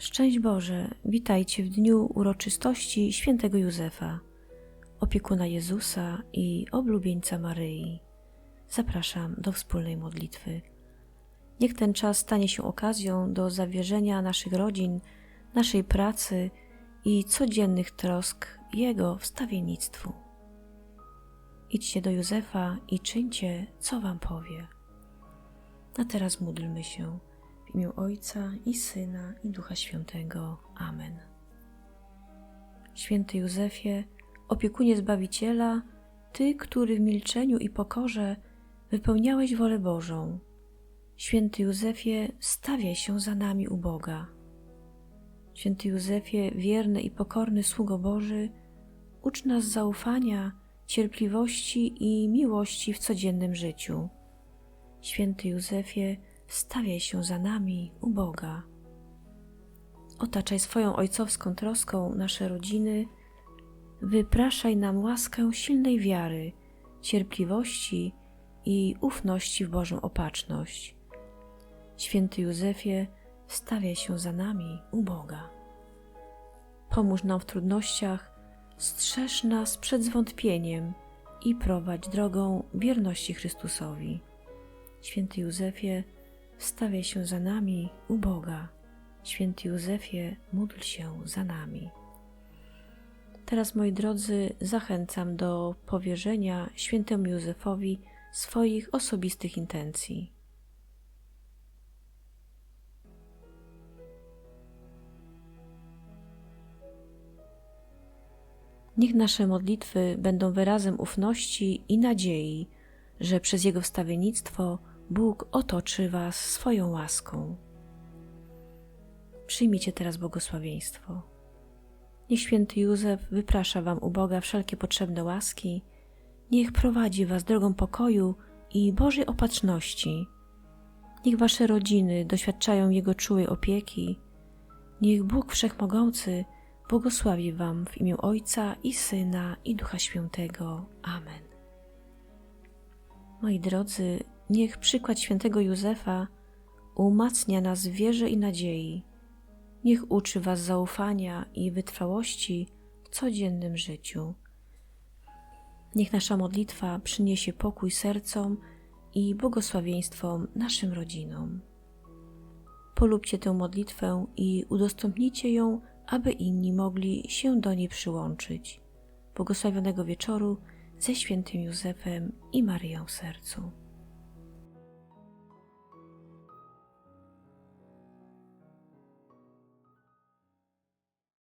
Szczęść Boże, witajcie w dniu uroczystości świętego Józefa, opiekuna Jezusa i oblubieńca Maryi. Zapraszam do wspólnej modlitwy. Niech ten czas stanie się okazją do zawierzenia naszych rodzin, naszej pracy i codziennych trosk Jego wstawiennictwu. Idźcie do Józefa i czyńcie, co Wam powie. A teraz módlmy się. W imię Ojca i Syna i Ducha Świętego. Amen. Święty Józefie, opiekunie Zbawiciela, Ty, który w milczeniu i pokorze wypełniałeś wolę Bożą. Święty Józefie, stawiaj się za nami u Boga. Święty Józefie, wierny i pokorny sługo Boży, ucz nas zaufania, cierpliwości i miłości w codziennym życiu. Święty Józefie, stawiaj się za nami u Boga. Otaczaj swoją ojcowską troską nasze rodziny, wypraszaj nam łaskę silnej wiary, cierpliwości i ufności w Bożą opatrzność. Święty Józefie, stawiaj się za nami u Boga. Pomóż nam w trudnościach, strzeż nas przed zwątpieniem i prowadź drogą wierności Chrystusowi. Święty Józefie, stawiaj się za nami u Boga. Święty Józefie, módl się za nami. Teraz, moi drodzy, zachęcam do powierzenia świętemu Józefowi swoich osobistych intencji. Niech nasze modlitwy będą wyrazem ufności i nadziei, że przez Jego wstawiennictwo Bóg otoczy Was swoją łaską. Przyjmijcie teraz błogosławieństwo. Niech święty Józef wyprasza Wam u Boga wszelkie potrzebne łaski, niech prowadzi Was drogą pokoju i Bożej opatrzności. Niech Wasze rodziny doświadczają Jego czułej opieki. Niech Bóg Wszechmogący błogosławi Wam w imię Ojca i Syna i Ducha Świętego. Amen. Moi drodzy, niech przykład świętego Józefa umacnia nas w wierze i nadziei. Niech uczy Was zaufania i wytrwałości w codziennym życiu. Niech nasza modlitwa przyniesie pokój sercom i błogosławieństwom naszym rodzinom. Polubcie tę modlitwę i udostępnijcie ją, aby inni mogli się do niej przyłączyć. Błogosławionego wieczoru ze świętym Józefem i Maryją w sercu.